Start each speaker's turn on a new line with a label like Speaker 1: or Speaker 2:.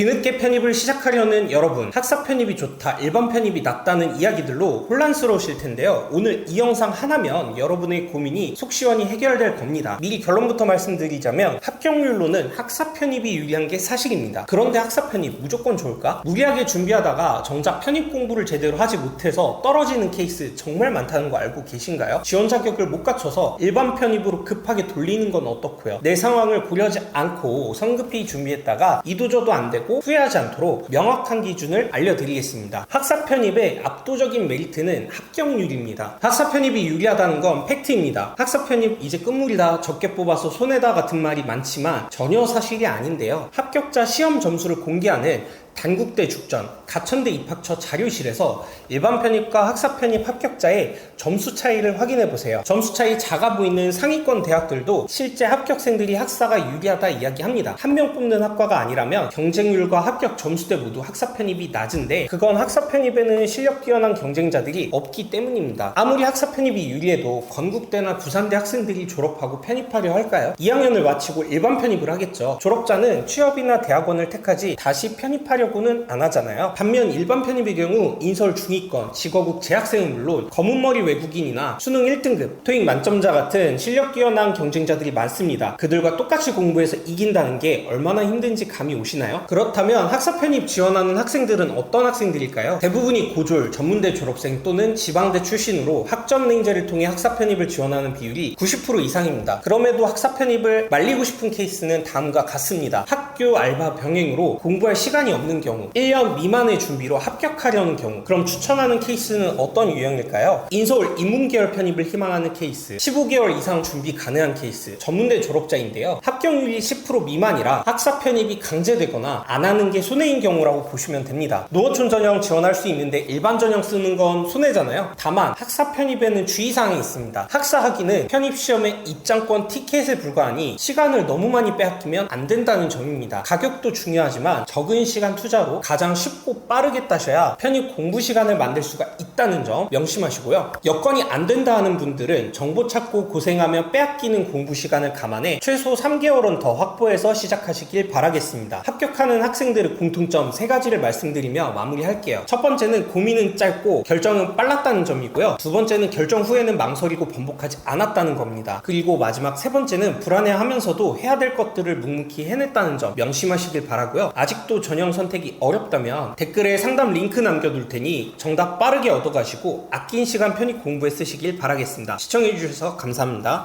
Speaker 1: 뒤늦게 편입을 시작하려는 여러분, 학사 편입이 좋다, 일반 편입이 낫다는 이야기들로 혼란스러우실 텐데요. 오늘 이 영상 하나면 여러분의 고민이 속 시원히 해결될 겁니다. 미리 결론부터 말씀드리자면 합격률로는 학사 편입이 유리한 게 사실입니다. 그런데 학사 편입 무조건 좋을까? 무리하게 준비하다가 정작 편입 공부를 제대로 하지 못해서 떨어지는 케이스 정말 많다는 거 알고 계신가요? 지원 자격을 못 갖춰서 일반 편입으로 급하게 돌리는 건 어떻고요? 내 상황을 고려하지 않고 성급히 준비했다가 이도저도 안 되고 후회하지 않도록 명확한 기준을 알려드리겠습니다. 학사 편입의 압도적인 메리트는 합격률입니다. 학사 편입이 유리하다는 건 팩트입니다. 학사 편입 이제 끝물이다 적게 뽑아서 손해다 같은 말이 많지만 전혀 사실이 아닌데요. 합격자 시험 점수를 공개하는 단국대 죽전, 가천대 입학처 자료실에서 일반 편입과 학사 편입 합격자의 점수 차이를 확인해 보세요. 점수 차이 작아 보이는 상위권 대학들도 실제 합격생들이 학사가 유리하다 이야기합니다. 한 명 뽑는 학과가 아니라면 경쟁률과 합격 점수대 모두 학사 편입이 낮은데 그건 학사 편입에는 실력 뛰어난 경쟁자들이 없기 때문입니다. 아무리 학사 편입이 유리해도 건국대나 부산대 학생들이 졸업하고 편입하려 할까요? 2학년을 마치고 일반 편입을 하겠죠. 졸업자는 취업이나 대학원을 택하지 다시 편입하려 고는 안 하잖아요. 반면 일반 편입의 경우 인설 중위권, 직어국 재학생은 물론 검은머리 외국인이나 수능 1등급, 토익 만점자 같은 실력 뛰어난 경쟁자들이 많습니다. 그들과 똑같이 공부해서 이긴다는 게 얼마나 힘든지 감이 오시나요? 그렇다면 학사 편입 지원하는 학생들은 어떤 학생들일까요? 대부분이 고졸, 전문대 졸업생 또는 지방대 출신으로 학점 냉제를 통해 학사 편입을 지원하는 비율이 90% 이상입니다. 그럼에도 학사 편입을 말리고 싶은 케이스는 다음과 같습니다. 학교 알바 병행으로 공부할 시간이 없는 경우, 1년 미만의 준비로 합격하려는 경우, 그럼 추천하는 케이스는 어떤 유형일까요? 인서울 인문계열 편입을 희망하는 케이스, 15개월 이상 준비 가능한 케이스, 전문대 졸업자인데요. 합격률이 10% 미만이라 학사 편입이 강제되거나 안 하는 게 손해인 경우라고 보시면 됩니다. 농어촌 전형 지원할 수 있는데 일반 전형 쓰는 건 손해잖아요. 다만 학사 편입에는 주의사항이 있습니다. 학사 학위는 편입 시험의 입장권 티켓에 불과하니 시간을 너무 많이 빼앗기면 안 된다는 점입니다. 가격도 중요하지만 적은 시간 투자로 가장 쉽고 빠르게 따셔야 편입 공부 시간을 만들 수가 있다 는 점 명심하시고요. 여건이 안 된다 하는 분들은 정보 찾고 고생하며 빼앗기는 공부 시간을 감안해 최소 3개월은 더 확보해서 시작하시길 바라겠습니다. 합격하는 학생들의 공통점 세 가지를 말씀드리며 마무리할게요. 첫 번째는 고민은 짧고 결정은 빨랐다는 점이고요. 두 번째는 결정 후에는 망설이고 번복하지 않았다는 겁니다. 그리고 마지막 세 번째는 불안해하면서도 해야 될 것들을 묵묵히 해냈다는 점 명심하시길 바라고요. 아직도 전형 선택이 어렵다면 댓글에 상담 링크 남겨둘 테니 정답 빠르게 얻어가시고 아낀 시간 편히 공부에 쓰시길 바라겠습니다. 시청해주셔서 감사합니다.